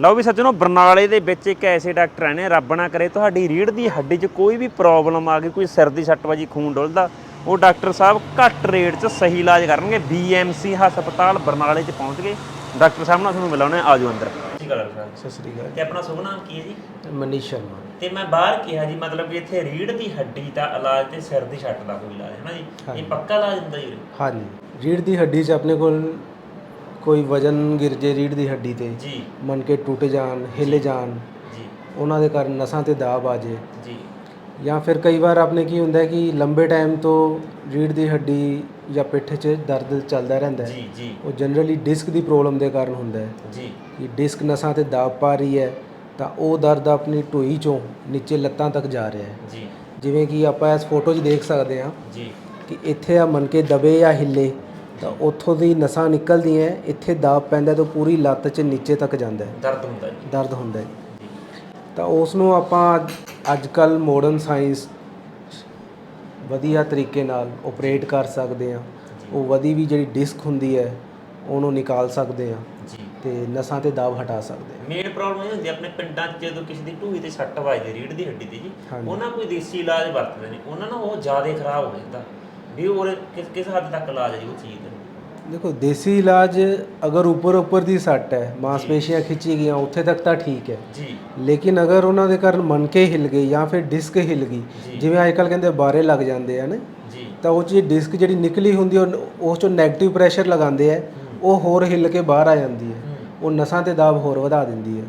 ਲਓ ਵੀ ਸੱਜਣੋ ਬਰਨਾਲੇ ਦੇ ਵਿੱਚ ਇੱਕ ਐਸੇ ਡਾਕਟਰ ਨੇ ਰੱਬ ਨਾ ਕਰੇ ਤੁਹਾਡੀ ਰੀੜ ਦੀ ਹੱਡੀ 'ਚ ਕੋਈ ਵੀ ਪ੍ਰੋਬਲਮ ਆ ਗਈ ਕੋਈ ਸਿਰ ਦੀ ਸੱਟ ਵਜੀ ਖੂਨ ਡੁੱਲਦਾ ਉਹ ਡਾਕਟਰ ਸਾਹਿਬ ਘੱਟ ਰੇਟ 'ਚ ਸਹੀ ਇਲਾਜ ਕਰਨਗੇ ਬੀਐਮਸੀ ਹਸਪਤਾਲ ਬਰਨਾਲੇ 'ਚ ਪਹੁੰਚ ਗਏ। ਡਾਕਟਰ ਸਾਹਿਬ ਨਾਲ ਤੁਹਾਨੂੰ ਮਿਲਾਉਣੇ ਆਜੋ ਅੰਦਰ। ਸਤਿ ਸ਼੍ਰੀ ਅਕਾਲ ਸਤਿ ਸ੍ਰੀ ਅਕਾਲ। ਤੇ ਆਪਣਾ ਸ਼ੁਭ ਨਾਮ ਕੀ ਹੈ ਜੀ? ਮਨੀਸ਼ ਸ਼ਰਮਾ। ਤੇ ਮੈਂ ਬਾਹਰ ਕਿਹਾ ਜੀ ਮਤਲਬ ਕਿ ਇੱਥੇ ਰੀੜ ਦੀ ਹੱਡੀ ਦਾ ਇਲਾਜ ਤੇ ਸਿਰ ਦੀ ਸੱਟ ਦਾ ਕੋਈ ਇਲਾਜ ਹੈ ਨਾ ਜੀ? ਇਹ। ਪੱਕਾ ਇਲਾਜ ਹੁੰਦਾ ਜੀ? ਹਾਂਜੀ। ਰੀੜ ਦੀ ਹੱਡੀ 'ਚ ਆਪਣੇ ਕੋਲ ਕੋਈ ਵਜਨ ਗਿਰ ਜੇ ਰੀੜ ਦੀ ਹੱਡੀ ਤੇ ਜੀ। ਮਨ ਕੇ ਟੁੱਟ ਜਾਣ ਹਿੱਲ ਜਾਣ ਜੀ। ਉਹਨਾਂ ਦੇ ਕਾਰਨ ਨਸਾਂ ਤੇ ਦਾਬ ਆ ਜੇ। ਜੀ। ਜਾਂ ਫਿਰ ਕਈ ਵਾਰ ਆਪਣੇ ਕੀ ਹੁੰਦਾ ਹੈ ਕਿ ਲੰਬੇ ਟਾਈਮ ਤੋਂ ਰੀੜ ਦੀ ਹੱਡੀ ਜਾਂ ਪਿੱਠ 'ਚ ਦਰਦ ਚੱਲਦਾ ਰਹਿੰਦਾ ਹੈ। ਜੀ ਜੀ। ਉਹ ਜਨਰਲੀ ਡਿਸਕ ਦੀ ਪ੍ਰੋਬਲਮ ਦੇ ਕਾਰਨ ਹੁੰਦਾ ਹੈ। ਜੀ। ਕਿ ਡਿਸਕ ਨਸਾਂ ਤੇ ਦਾਬ ਪਾ ਰਹੀ ਹੈ ਤਾਂ ਉਹ ਦਰਦ ਆਪਣੀ ਢੋਈ 'ਚੋਂ ਨੀਚੇ ਲੱਤਾਂ ਤੱਕ ਜਾ ਰਿਹਾ ਹੈ। ਜੀ। ਜਿਵੇਂ ਕਿ ਆਪਾਂ ਇਸ ਫੋਟੋ 'ਚ ਦੇਖ ਸਕਦੇ ਹਾਂ ਜੀ। ਕਿ ਇੱਥੇ ਆ ਮਨ ਕੇ ਦਬੇ ਜਾਂ ਹਿੱਲੇ। ਤਾਂ ਉੱਥੋਂ ਦੀ ਨਸਾਂ ਨਿਕਲਦੀਆਂ ਹੈ, ਇੱਥੇ ਦਾਬ ਪੈਂਦਾ ਤਾਂ ਪੂਰੀ ਲੱਤ 'ਚ ਨੀਚੇ ਤੱਕ ਜਾਂਦਾ ਹੈ। ਦਰਦ ਹੁੰਦਾ ਜੀ। ਦਰਦ ਹੁੰਦਾ ਹੈ। ਤਾਂ ਉਸ ਨੂੰ ਆਪਾਂ ਅੱਜ ਕੱਲ ਮਾਡਰਨ ਸਾਇੰਸ ਵਧੀਆ ਤਰੀਕੇ ਨਾਲ ਆਪਰੇਟ ਕਰ ਸਕਦੇ ਹਾਂ। ਉਹ ਵਧੀ ਵੀ ਜਿਹੜੀ ਡਿਸਕ ਹੁੰਦੀ ਹੈ ਉਹਨੂੰ ਨਿਕਾਲ ਸਕਦੇ ਹਾਂ ਜੀ। ਤੇ ਨਸਾਂ ਤੇ ਦਾਬ ਹਟਾ ਸਕਦੇ ਹਾਂ। ਮੇਨ ਪ੍ਰੋਬਲਮ ਇਹ ਹੁੰਦੀ ਆ ਆਪਣੇ ਪਿੰਡਾਂ 'ਚ ਜਦੋਂ ਕਿਸੇ ਦੀ ਢੂਈ ਤੇ ਸੱਟ ਵੱਜਦੀ ਰੀੜ ਦੀ ਹੱਡੀ ਤੇ ਜੀ ਹਾਂਜੀ। ਉਹਨਾਂ ਕੋਈ ਦੇਸੀ ਇਲਾਜ ਵਰਤਦੇ ਨੇ ਉਹਨਾਂ ਨਾਲ ਉਹ ਜ਼ਿਆਦਾ ਖਰਾਬ ਹੋ ਜਾਂਦਾ। ਵੀ ਉਹ ਕਿਸ ਕਿਸ ਹੱਦ ਤੱਕ ਇਲਾਜ ਹੈ ਜੀ ਉਹ ਚੀਜ਼ ਦਾ? ਦੇਖੋ ਦੇਸੀ ਇਲਾਜ ਅਗਰ ਉੱਪਰ ਉੱਪਰ ਦੀ ਸੱਟ ਹੈ ਮਾਸਪੇਸ਼ੀਆਂ ਖਿੱਚੀ ਗਈਆਂ ਉੱਥੇ ਤੱਕ ਤਾਂ ਠੀਕ ਹੈ। ਜੀ। ਲੇਕਿਨ ਅਗਰ ਉਹਨਾਂ ਦੇ ਕਾਰਨ ਮਣਕੇ ਹਿੱਲ ਗਏ ਜਾਂ ਫਿਰ ਡਿਸਕ ਹਿੱਲ ਗਈ। ਜਿਵੇਂ ਅੱਜ ਕੱਲ ਕਹਿੰਦੇ ਬਾਰੇ ਲੱਗ ਜਾਂਦੇ ਹਨ ਜੀ। ਤਾਂ ਉਹ 'ਚ ਡਿਸਕ ਜਿਹੜੀ ਨਿਕਲੀ ਹੁੰਦੀ ਉਹ ਉਸ ਚੋਂ 네ਗੇਟਿਵ ਪ੍ਰੈਸ਼ਰ ਲਗਾਉਂਦੇ ਆ ਉਹ ਹੋਰ ਹਿੱਲ ਕੇ ਬਾਹਰ ਆ ਜਾਂਦੀ ਹੈ। ਉਹ ਨਸਾਂ ਤੇ ਦਾਬ ਹੋਰ ਵਧਾ ਦਿੰਦੀ ਹੈ।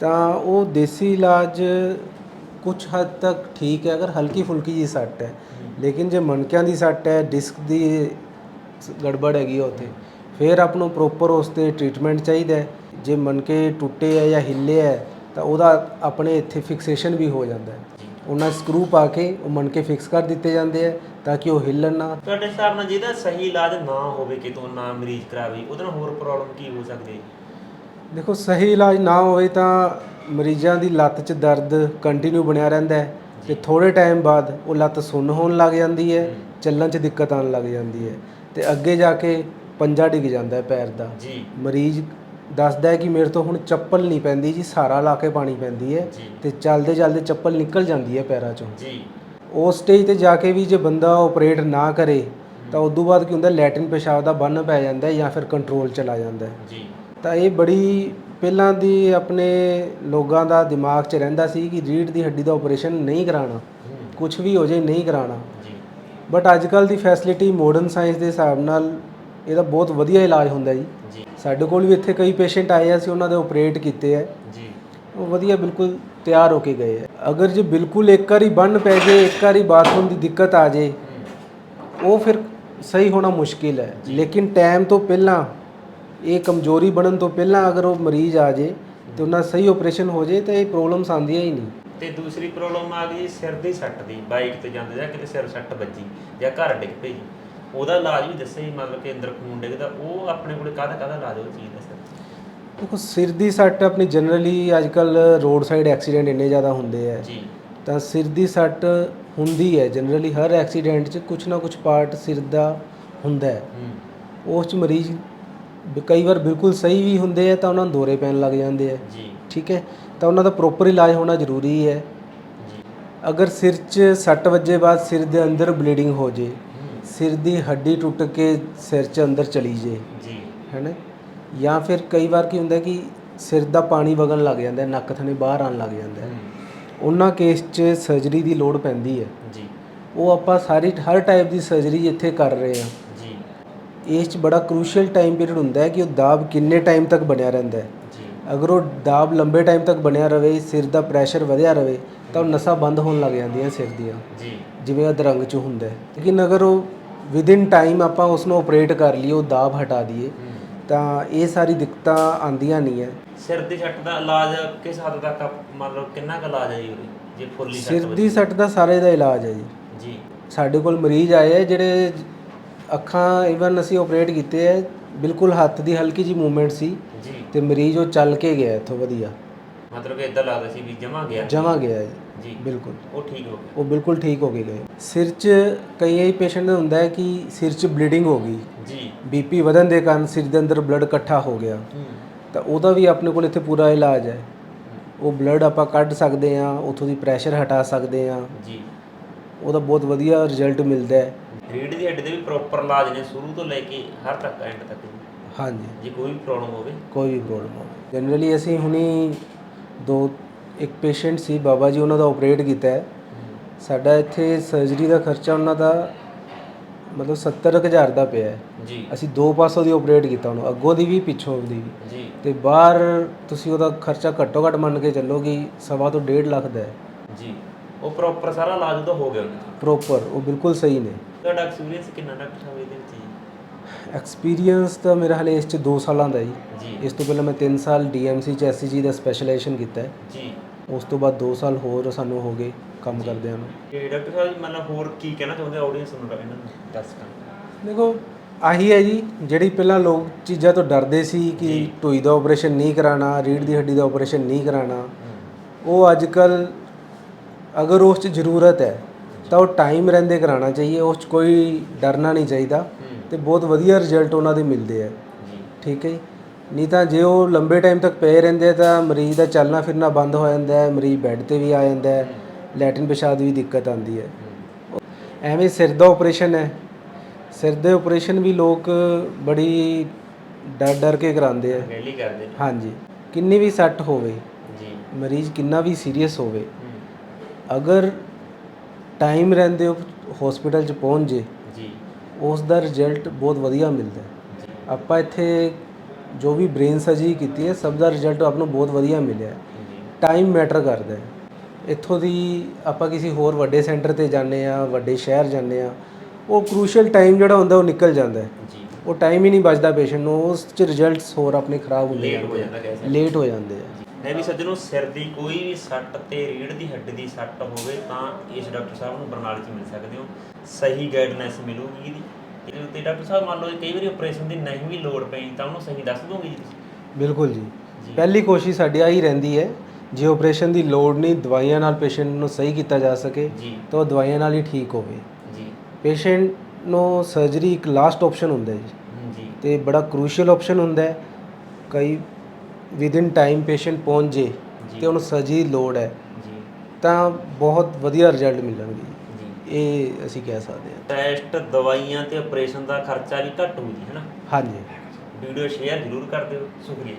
ਤਾਂ ਉਹ ਦੇਸੀ ਇਲਾਜ ਕੁਝ ਹੱਦ ਤੱਕ ਠੀਕ ਹੈ ਅਗਰ ਹਲਕੀ ਫੁਲਕੀ ਜੀ ਸੱਟ ਹੈ। ਲੇਕਿਨ ਜੇ ਮਣਕਿਆਂ ਦੀ ਸੱਟ ਹੈ ਡਿਸਕ ਦੀ ਗੜਬੜ ਹੈਗੀ ਆ ਉੱਥੇ, ਫਿਰ ਆਪ ਨੂੰ ਪ੍ਰੋਪਰ ਉਸ ਤੇ ਟ੍ਰੀਟਮੈਂਟ ਚਾਹੀਦਾ ਹੈ। ਜੇ ਮਣਕੇ ਟੁੱਟੇ ਹੈ ਜਾਂ ਹਿੱਲੇ ਹੈ ਤਾਂ ਉਹਦਾ ਆਪਣੇ ਇੱਥੇ ਫਿਕਸੇਸ਼ਨ ਵੀ ਹੋ ਜਾਂਦਾ ਹੈ। ਉਹਨਾਂ ਸਕਰੂ ਪਾ ਕੇ ਉਹ ਮਣਕੇ ਫਿਕਸ ਕਰ ਦਿੱਤੇ ਜਾਂਦੇ ਆ, ਤਾਂ ਕਿ ਉਹ ਹਿੱਲਣ ਨਾ। ਤੁਹਾਡੇ ਹਿਸਾਬ ਨਾਲ ਜਿਹਦਾ ਸਹੀ ਇਲਾਜ ਨਾ ਹੋਵੇ, ਕਿਤੋਂ ਨਾ ਮਰੀਜ਼ ਕਰਾਵੇ, ਉਹਦੇ ਨਾਲ ਹੋਰ ਪ੍ਰੋਬਲਮ ਕੀ ਹੋ ਸਕਦੀ? ਹੈ ਦੇਖੋ ਸਹੀ ਇਲਾਜ ਨਾ ਹੋਵੇ ਤਾਂ ਮਰੀਜ਼ਾਂ ਦੀ ਲੱਤ 'ਚ ਦਰਦ ਕੰਟੀਨਿਊ ਬਣਿਆ ਰਹਿੰਦਾ ਹੈ ਤੇ ਥੋੜੇ ਟਾਈਮ ਬਾਅਦ ਉਹ ਲੱਤ ਸੁੰਨ ਹੋਣ ਲੱਗ ਜਾਂਦੀ ਹੈ ਚੱਲਣ 'ਚ ਦਿੱਕਤ ਆਉਣ ਲੱਗ ਜਾਂਦੀ ਹੈ ਤੇ ਅੱਗੇ ਜਾ ਕੇ ਪੰਜਾ ਡਿੱਗ ਜਾਂਦਾ ਹੈ ਪੈਰ ਦਾ। ਜੀ। ਮਰੀਜ਼ ਦੱਸਦਾ ਹੈ ਕਿ ਮੇਰੇ ਤੋਂ ਹੁਣ ਚੱਪਲ ਨਹੀਂ ਪੈਂਦੀ ਜੀ ਸਹਾਰਾ ਲਾ ਕੇ ਪਾਣੀ ਪੈਂਦੀ ਹੈ ਜੀ। ਤੇ ਚੱਲਦੇ ਚੱਲਦੇ ਚੱਪਲ ਨਿਕਲ ਜਾਂਦੀ ਹੈ ਪੈਰਾਂ 'ਚੋਂ। ਜੀ। ਉਸ ਸਟੇਜ ਤੇ ਜਾ ਕੇ ਵੀ ਜੇ ਬੰਦਾ ਆਪਰੇਟ ਨਾ ਕਰੇ ਤਾਂ ਉਸ ਤੋਂ ਬਾਅਦ ਕੀ ਹੁੰਦਾ ਲੈਟਿਨ ਪਿਸ਼ਾਬ ਦਾ ਬੰਨ ਪੈ ਜਾਂਦਾ ਹੈ ਜਾਂ ਫਿਰ ਕੰਟਰੋਲ ਚਲਾ ਜਾਂਦਾ ਹੈ। ਜੀ। ਤਾਂ ਇਹ ਬੜੀ ਪਹਿਲਾਂ ਦੀ ਆਪਣੇ ਲੋਕਾਂ ਦਾ ਦਿਮਾਗ 'ਚ ਰਹਿੰਦਾ ਸੀ ਕਿ ਰੀੜ ਦੀ ਹੱਡੀ ਦਾ ਆਪਰੇਸ਼ਨ ਨਹੀਂ ਕਰਾਉਣਾ ਕੁਝ ਵੀ ਹੋ ਜਾਏ ਨਹੀਂ ਕਰਾਉਣਾ। ਜੀ। ਬਟ ਅੱਜ ਕੱਲ ਦੀ ਫੈਸਿਲਿਟੀ ਮਾਡਰਨ ਸਾਇੰਸ ਦੇ ਹਿਸਾਬ ਨਾਲ ਇਹਦਾ ਬਹੁਤ ਵਧੀਆ ਇਲਾਜ ਹੁੰਦਾ ਜੀ। ਜੀ। ਸਾਡੇ ਕੋਲ ਵੀ ਇੱਥੇ ਕਈ ਪੇਸ਼ੈਂਟ ਆਏ ਆ ਅਸੀਂ ਉਹਨਾਂ ਦੇ ਆਪਰੇਟ ਕੀਤੇ ਆ। ਜੀ। ਉਹ ਵਧੀਆ ਬਿਲਕੁਲ ਤਿਆਰ ਹੋ ਕੇ ਗਏ ਆ। ਅਗਰ ਜੇ ਬਿਲਕੁਲ ਇੱਕ ਵਾਰੀ ਬੰਨ ਪੈ ਜੇ ਇੱਕ ਵਾਰੀ ਬਾਥਰੂਮ ਦੀ ਦਿੱਕਤ ਆ ਜੇ ਉਹ ਫਿਰ ਸਹੀ ਹੋਣਾ ਮੁਸ਼ਕਿਲ ਹੈ। ਲੇਕਿਨ ਟਾਈਮ ਤੋਂ ਪਹਿਲਾਂ ਇਹ ਕਮਜ਼ੋਰੀ ਬਣਨ ਤੋਂ ਪਹਿਲਾਂ ਅਗਰ ਉਹ ਮਰੀਜ਼ ਆ ਜੇ ਤੇ ਉਹਨਾਂ ਸਹੀ ਆਪਰੇਸ਼ਨ ਹੋ ਜੇ ਤਾਂ ਇਹ ਪ੍ਰੋਬਲਮਸ ਆਉਂਦੀਆਂ ਹੀ ਨਹੀਂ। ਤੇ ਦੂਸਰੀ ਪ੍ਰੋਬਲਮ ਆ ਗਈ ਸਿਰ ਦੀ ਸੱਟ ਦੀ ਬਾਈਕ ਤੇ ਜਾਂਦੇ ਜਾਂ ਕਿਤੇ ਸਿਰ ਸੱਟ ਵੱਜੀ ਜਾਂ ਘਰ ਡਿੱਗ ਪਈ। ਉਹਦਾ ਇਲਾਜ ਵੀ ਦੱਸਿਆ ਜੀ ਮਤਲਬ ਕਿ ਅੰਦਰ ਖੂਨ ਡਿੱਗਦਾ ਉਹ ਆਪਣੇ ਕੋਲੇ ਕਾਹਦਾ ਕਾਹਦਾ ਇਲਾਜ ਉਹ ਚੀਜ਼ ਦਾ ਸਰ? ਦੇਖੋ ਸਿਰ ਦੀ ਸੱਟ ਆਪਣੀ ਜਨਰਲੀ ਅੱਜ ਕੱਲ ਰੋਡ ਸਾਈਡ ਐਕਸੀਡੈਂਟ ਇੰਨੇ ਜ਼ਿਆਦਾ ਹੁੰਦੇ ਆ। ਜੀ। ਤਾਂ ਸਿਰ ਦੀ ਸੱਟ ਹੁੰਦੀ ਹੈ ਜਨਰਲੀ ਹਰ ਐਕਸੀਡੈਂਟ 'ਚ ਕੁਝ ਨਾ ਕੁਝ ਪਾਰਟ ਸਿਰ ਦਾ ਹੁੰਦਾ ਹੈ। ਹੂੰ। ਉਸ 'ਚ ਮਰੀਜ਼ ਕਈ ਵਾਰ ਬਿਲਕੁਲ ਸਹੀ ਵੀ ਹੁੰਦੇ ਆ ਤਾਂ ਉਹਨਾਂ ਨੂੰ ਦੌਰੇ ਪੈਣ ਲੱਗ ਜਾਂਦੇ ਆ। ਜੀ। ਠੀਕ ਹੈ? ਤਾਂ ਉਹਨਾਂ ਦਾ ਪ੍ਰੋਪਰ ਇਲਾਜ ਹੋਣਾ ਜ਼ਰੂਰੀ ਹੈ। ਜੀ। ਅਗਰ ਸਿਰ 'ਚ ਸੱਟ ਵੱਜੇ ਬਾਅਦ ਸਿਰ ਦੇ ਅੰਦਰ ਬਲੀਡਿੰਗ ਹੋ ਜੇ ਸਿਰ ਦੀ ਹੱਡੀ ਟੁੱਟ ਕੇ ਸਿਰ 'ਚ ਅੰਦਰ ਚਲੀ ਜੇ ਜੀ। ਹੈਨਾ? ਜਾਂ ਫਿਰ ਕਈ ਵਾਰ ਕੀ ਹੁੰਦਾ ਕਿ ਸਿਰ ਦਾ ਪਾਣੀ ਵਗਣ ਲੱਗ ਜਾਂਦਾ ਨੱਕ ਥਣੇ ਬਾਹਰ ਆਉਣ ਲੱਗ ਜਾਂਦਾ। ਉਹਨਾਂ ਕੇਸ 'ਚ ਸਰਜਰੀ ਦੀ ਲੋੜ ਪੈਂਦੀ ਹੈ। ਜੀ। ਉਹ ਆਪਾਂ ਸਾਰੀ ਹਰ ਟਾਈਪ ਦੀ ਸਰਜਰੀ ਇੱਥੇ ਕਰ ਰਹੇ ਜੀ ਇਸ 'ਚ ਬੜਾ ਕ੍ਰੂਸ਼ੀਅਲ ਟਾਈਮ ਪੀਰੀਅਡ ਹੁੰਦਾ ਹੈ ਕਿ ਉਹ ਦਾਬ ਕਿੰਨੇ ਟਾਈਮ ਤੱਕ ਬਣਿਆ ਰਹਿੰਦਾ ਹੈ। ਅਗਰ ਉਹ ਦਾਬ ਲੰਬੇ ਟਾਈਮ ਤੱਕ ਬਣਿਆ ਰਵੇ ਸਿਰ ਦਾ ਪ੍ਰੈਸ਼ਰ ਵਧਿਆ ਰਵੇ ਤਾਂ ਉਹ ਨਸਾਂ ਬੰਦ ਹੋਣ ਲੱਗ ਜਾਂਦੀਆਂ ਸਿਰ ਦੀਆਂ। ਜੀ। ਜਿਵੇਂ ਅਧਰੰਗ 'ਚ ਹੁੰਦਾ ਹੈ। ਲੇਕਿਨ ਅਗਰ ਉਹ ਵਿਦਿਨ ਟਾਈਮ ਆਪਾਂ ਉਸ ਨੂੰ ਆਪਰੇਟ ਕਰ ਲਈਏ ਉਹ ਦਾਬ ਹਟਾ ਦਈਏ ਤਾਂ ਇਹ ਸਾਰੀ ਦਿੱਕਤਾਂ ਆਂਦੀਆਂ ਨਹੀਂ ਹੈ। ਸਿਰ ਦੀ ਸੱਟ ਦਾ ਇਲਾਜ ਕਿਸ ਹੱਦ ਤੱਕ ਮਤਲਬ ਕਿੰਨਾ ਕੁ ਇਲਾਜ ਹੈ ਜੀ ਜੇ ਫੁੱਲੀ ਸਿਰ? ਦੀ ਸੱਟ ਦਾ ਸਾਰੇ ਦਾ ਇਲਾਜ ਹੈ ਜੀ। ਜੀ। ਸਾਡੇ ਕੋਲ ਮਰੀਜ਼ ਆਏ ਆ ਜਿਹੜੇ ਅੱਖਾਂ ਇਵਨ ਅਸੀਂ ਆਪਰੇਟ ਕੀਤੇ ਹੈ ਬਿਲਕੁਲ ਹੱਥ ਦੀ ਹਲਕੀ ਜੀ ਮੂਵਮੈਂਟ ਸੀ ਜੀ। ਤੇ ਮਰੀਜ਼ ਉਹ ਚੱਲ ਕੇ ਗਿਆ ਇੱਥੋਂ ਵਧੀਆ। ਮਤਲਬ ਕਿ ਇਦਾਂ ਲੱਗਦਾ ਸੀ ਵੀ ਜਮਾ ਗਿਆ। ਜਮਾ ਗਿਆ ਹੈ ਜੀ। ਬਿਲਕੁਲ। ਉਹ ਠੀਕ ਹੋ ਗਿਆ। ਉਹ ਬਿਲਕੁਲ ਠੀਕ ਹੋ ਕੇ ਗਏ। ਸਿਰ 'ਚ ਕਈ ਪੇਸ਼ੈਂਟ ਦਾ ਹੁੰਦਾ ਹੈ ਕਿ ਸਿਰ 'ਚ ਬਲੀਡਿੰਗ ਹੋ ਗਈ। ਜੀ। ਬੀਪੀ ਵਧਣ ਦੇ ਕਾਰਨ ਸਿਰ ਦੇ ਅੰਦਰ ਬਲੱਡ ਇਕੱਠਾ ਹੋ ਗਿਆ। ਹੂੰ। ਤਾਂ ਉਹਦਾ ਵੀ ਆਪਣੇ ਕੋਲ ਇੱਥੇ ਪੂਰਾ ਇਲਾਜ ਹੈ। ਉਹ ਬਲੱਡ ਆਪਾਂ ਕੱਢ ਸਕਦੇ ਹਾਂ ਉਥੋਂ ਦੀ ਪ੍ਰੈਸ਼ਰ ਹਟਾ ਸਕਦੇ ਹਾਂ। ਜੀ। ਉਹਦਾ ਬਹੁਤ ਵਧੀਆ ਰਿਜ਼ਲਟ ਮਿਲਦਾ ਹੈ। ਰੀੜ ਦੀ ਹੱਡੀ ਦੇ ਵੀ ਪ੍ਰੋਪਰ ਇਲਾਜ ਨੇ ਸ਼ੁਰੂ ਤੋਂ ਲੈ ਕੇ ਹਰ ਤੱਕ ਐਂਡ ਤੱਕ। ਜੀ। ਹਾਂਜੀ। ਜੇ ਕੋਈ ਵੀ ਪ੍ਰੋਬਲਮ ਹੋਵੇ। ਕੋਈ ਵੀ ਪ੍ਰੋਬਲਮ ਹੋਵੇ। ਜਨਰਲੀ ਅਸੀਂ ਹੁਣੀ ਦੋ ਇੱਕ ਪੇਸ਼ੈਂਟ ਸੀ ਬਾਬਾ ਜੀ ਉਹਨਾਂ ਦਾ ਆਪਰੇਟ ਕੀਤਾ ਹੈ। ਸਾਡਾ ਇੱਥੇ ਸਰਜਰੀ ਦਾ ਖਰਚਾ ਉਹਨਾਂ ਦਾ ਮਤਲਬ 70000 ਦਾ ਪਿਆ ਹੈ। ਜੀ। ਅਸੀਂ ਦੋ ਪਾਸੋਂ ਦੀ ਆਪਰੇਟ ਕੀਤਾ ਉਹਨੂੰ ਅੱਗੋਂ ਦੀ ਵੀ ਪਿੱਛੋਂ ਦੀ ਵੀ। ਜੀ। ਤੇ ਬਾਹਰ ਤੁਸੀਂ ਉਹਦਾ ਖਰਚਾ ਘੱਟੋ ਘੱਟ ਮੰਨ ਕੇ ਚੱਲੋ ਕਿ ਸਵਾ ਤੋਂ 1.5 ਲੱਖ ਦਾ ਹੈ। ਜੀ। ਉਹ ਪ੍ਰੋਪਰ ਸਾਰਾ ਇਲਾਜ ਤਾਂ ਹੋ ਗਿਆ। ਉਹਨਾਂ ਦਾ ਪ੍ਰੋਪਰ ਉਹ ਬਿਲਕੁਲ ਸਹੀ ਨੇ। ਤੁਹਾਡਾ ਐਕਸਪੀਰੀਅੰਸ ਕਿੰਨਾ ਡਾਕਟਰ ਸਾਹਿਬ ਇਹਦੇ ਵਿੱਚ ਜੀ? ਐਕਸਪੀਰੀਅੰਸ ਤਾਂ ਮੇਰਾ ਹਲੇ ਇਸ 'ਚ 2 ਸਾਲਾਂ ਦਾ ਜੀ। ਜੀ। ਇਸ ਤੋਂ ਪਹਿਲਾਂ ਮੈਂ 3 ਸਾਲ ਡੀਐਮਸੀ ਚ ਐਸਸੀਜੀ ਦਾ ਸਪੈਸ਼ਲਾਈਜੇਸ਼ਨ ਕੀਤਾ ਹੈ। ਜੀ। ਉਸ ਤੋਂ ਬਾਅਦ 2 ਸਾਲ ਹੋਰ ਸਾਨੂੰ ਹੋ ਗਏ ਕੰਮ ਕਰਦਿਆਂ ਨੂੰ। ਤੇ ਡਾਕਟਰ ਸਾਹਿਬ ਮਤਲਬ ਹੋਰ ਕੀ ਕਹਿਣਾ ਚਾਹੁੰਦੇ ਆਡੀਅנס ਨੂੰ ਇਹਨਾਂ ਨੂੰ ਦਰਸ਼ਕਾਂ ਨੂੰ ਦੇਖੋ ਆਹੀ ਹੈ ਜੀ ਜਿਹੜੀ ਪਹਿਲਾਂ ਲੋਕ ਚੀਜ਼ਾਂ ਤੋਂ ਡਰਦੇ ਸੀ ਕਿ ਜੀ। ਢੂਈ ਦਾ ਆਪਰੇਸ਼ਨ ਨਹੀਂ ਕਰਾਣਾ ਰੀੜ ਦੀ ਹੱਡੀ ਦਾ ਆਪਰੇਸ਼ਨ ਨਹੀਂ ਕਰਾਣਾ ਉਹ ਅੱਜ ਕੱਲ ਅਗਰ ਉਸ 'ਚ ਜ਼ਰੂਰਤ ਹੈ ਤਾਂ ਉਹ ਟਾਈਮ ਰਹਿੰਦੇ ਕਰਾਣਾ ਚਾਹੀਏ ਉਸ 'ਚ ਕੋਈ ਡਰਨਾ ਨਹੀਂ ਚਾਹੀਦਾ ਤੇ ਬਹੁਤ ਵਧੀਆ ਰਿਜ਼ਲਟ ਉਹਨਾਂ ਦੇ ਮਿਲਦੇ ਆ। ਠੀਕ ਹੈ ਜੀ? ਨਹੀਂ ਤਾਂ ਜੇ ਉਹ ਲੰਬੇ ਟਾਈਮ ਤੱਕ ਪਏ ਰਹਿੰਦੇ ਆ ਤਾਂ ਮਰੀਜ਼ ਦਾ ਚੱਲਣਾ ਫਿਰਨਾ ਬੰਦ ਹੋ ਜਾਂਦਾ ਹੈ ਮਰੀਜ਼ ਬੈੱਡ ਤੇ ਵੀ ਆ ਜਾਂਦਾ ਹੈ ਲੈਟਰਿਨ ਪਿਸ਼ਾਬ ਦੀ ਵੀ ਦਿੱਕਤ ਆਉਂਦੀ ਹੈ। ਐਵੇਂ ਸਿਰ ਦਾ ਆਪਰੇਸ਼ਨ ਹੈ। ਸਿਰ ਦੇ ਆਪਰੇਸ਼ਨ ਵੀ ਲੋਕ ਬੜੀ ਡਰ ਡਰ ਕੇ ਕਰਾਉਂਦੇ ਆ। ਕਰਦੇ ਹਾਂਜੀ। ਕਿੰਨੀ ਵੀ ਸੱਟ ਹੋਵੇ ਜੀ। ਮਰੀਜ਼ ਕਿੰਨਾ ਵੀ ਸੀਰੀਅਸ ਹੋਵੇ ਅਗਰ ਟਾਈਮ ਰਹਿੰਦੇ ਹਸਪੀਟਲ 'ਚ ਪਹੁੰਚ ਜੇ ਜੀ। ਉਸ ਦਾ ਰਿਜ਼ਲਟ ਬਹੁਤ ਵਧੀਆ ਮਿਲਦਾ। ਹੈ ਆਪਾਂ ਇੱਥੇ ਜੋ ਵੀ ਬ੍ਰੇਨ ਸਰਜਰੀ ਕੀਤੀ ਹੈ ਸਭ ਦਾ ਰਿਜ਼ਲਟ ਆਪ ਨੂੰ ਬਹੁਤ ਵਧੀਆ ਮਿਲਿਆ। ਹੈ ਟਾਈਮ ਮੈਟਰ ਕਰਦਾ ਹੈ। ਇੱਥੋਂ ਦੀ ਆਪਾਂ ਕਿਸੇ ਹੋਰ ਵੱਡੇ ਸੈਂਟਰ ਤੇ ਜਾਂਦੇ ਆ ਵੱਡੇ ਸ਼ਹਿਰ ਜਾਂਦੇ ਆ ਉਹ ਕ੍ਰੂਸ਼ੀਅਲ ਟਾਈਮ ਜਿਹੜਾ ਹੁੰਦਾ ਉਹ ਨਿਕਲ ਜਾਂਦਾ ਹੈ। ਜੀ। ਉਹ ਟਾਈਮ ਹੀ ਨਹੀਂ ਬਚਦਾ ਪੇਸ਼ੈਂਟ ਨੂੰ ਉਸ ਚ ਰਿਜ਼ਲਟਸ ਹੋਰ ਆਪਣੇ ਖਰਾਬ ਹੁੰਦੇ ਲੇਟ ਹੋ ਜਾਂਦਾ ਕਹਿ ਸਕਦੇ ਲੇਟ ਹੋ ਜਾਂਦੇ ਆ। ਮੈਂ ਵੀ ਸੱਜਣੋ ਸਿਰ ਦੀ ਕੋਈ ਵੀ ਸੱਟ ਤੇ ਰੀੜ ਦੀ ਹੱਡੀ ਦੀ ਸੱਟ ਹੋਵੇ ਤਾਂ ਇਸ ਡਾਕਟਰ ਸਾਹਿਬ ਨੂੰ ਬਰਨਾਲੇ 'ਚ ਮਿਲ ਸਕਦੇ ਹੋ। ਸਹੀ ਗਾਈਡਨੈਸ ਮਿਲੂਗੀ ਇਹਦੀ। ਤੇ- ਤੇ ਡਾਕਟਰ ਸਾਹਿਬ ਮੰਨ ਲਓ ਜੇ ਕਈ ਵਾਰੀ ਆਪਰੇਸ਼ਨ ਦੀ ਨਹੀਂ ਵੀ ਲੋੜ ਪਈ ਤਾਂ ਉਹਨੂੰ ਸਹੀ ਦੱਸ ਦੋਗੇ ਜੀ ਤੁਸੀਂ? ਬਿਲਕੁਲ ਜੀ। ਜੀ। ਪਹਿਲੀ ਕੋਸ਼ਿਸ਼ ਸਾਡੀ ਆਹੀ ਰਹਿੰਦੀ ਹੈ ਜੇ ਆਪਰੇਸ਼ਨ ਦੀ ਲੋੜ ਨਹੀਂ ਦਵਾਈਆਂ ਨਾਲ ਪੇਸ਼ੈਂਟ ਨੂੰ ਸਹੀ ਕੀਤਾ ਜਾ ਸਕੇ ਜੀ। ਤਾਂ ਉਹ ਦਵਾਈਆਂ ਨਾਲ ਹੀ ਠੀਕ ਹੋਵੇ। ਜੀ। ਪੇਸ਼ੈਂਟ ਨੂੰ ਸਰਜਰੀ ਇੱਕ ਲਾਸਟ ਆਪਸ਼ਨ ਹੁੰਦਾ ਹੈ ਜੀ। ਹਮ, ਜੀ। ਤੇ ਬੜਾ ਕ੍ਰੂਸ਼ੀਅਲ ਆਪਸ਼ਨ ਹੁੰਦਾ ਹੈ। ਕਈ ਵਿਦਿਨ ਟਾਈਮ ਪੇਸ਼ੈਂਟ ਪਹੁੰਚ ਜੇ ਜੀ। ਤੇ ਉਹਨੂੰ ਸਰਜਰੀ ਦੀ ਲੋੜ ਹੈ ਜੀ। ਤਾਂ ਬਹੁਤ ਵਧੀਆ ਰਿਜ਼ਲਟ ਮਿਲਣਗੇ। ਜੀ। ਇਹ ਅਸੀਂ ਕਹਿ ਸਕਦੇ ਹਾਂ। ਟੈਸਟ ਦਵਾਈਆਂ ਤੇ ਆਪਰੇਸ਼ਨ ਦਾ ਖਰਚਾ ਵੀ ਘੱਟ ਹੋਊ ਜੀ ਹੈਨਾ? ਹਾਂਜੀ। ਵੀਡੀਓ ਸ਼ੇਅਰ ਜ਼ਰੂਰ ਕਰ ਦਿਓ। ਸ਼ੁਕਰੀਆ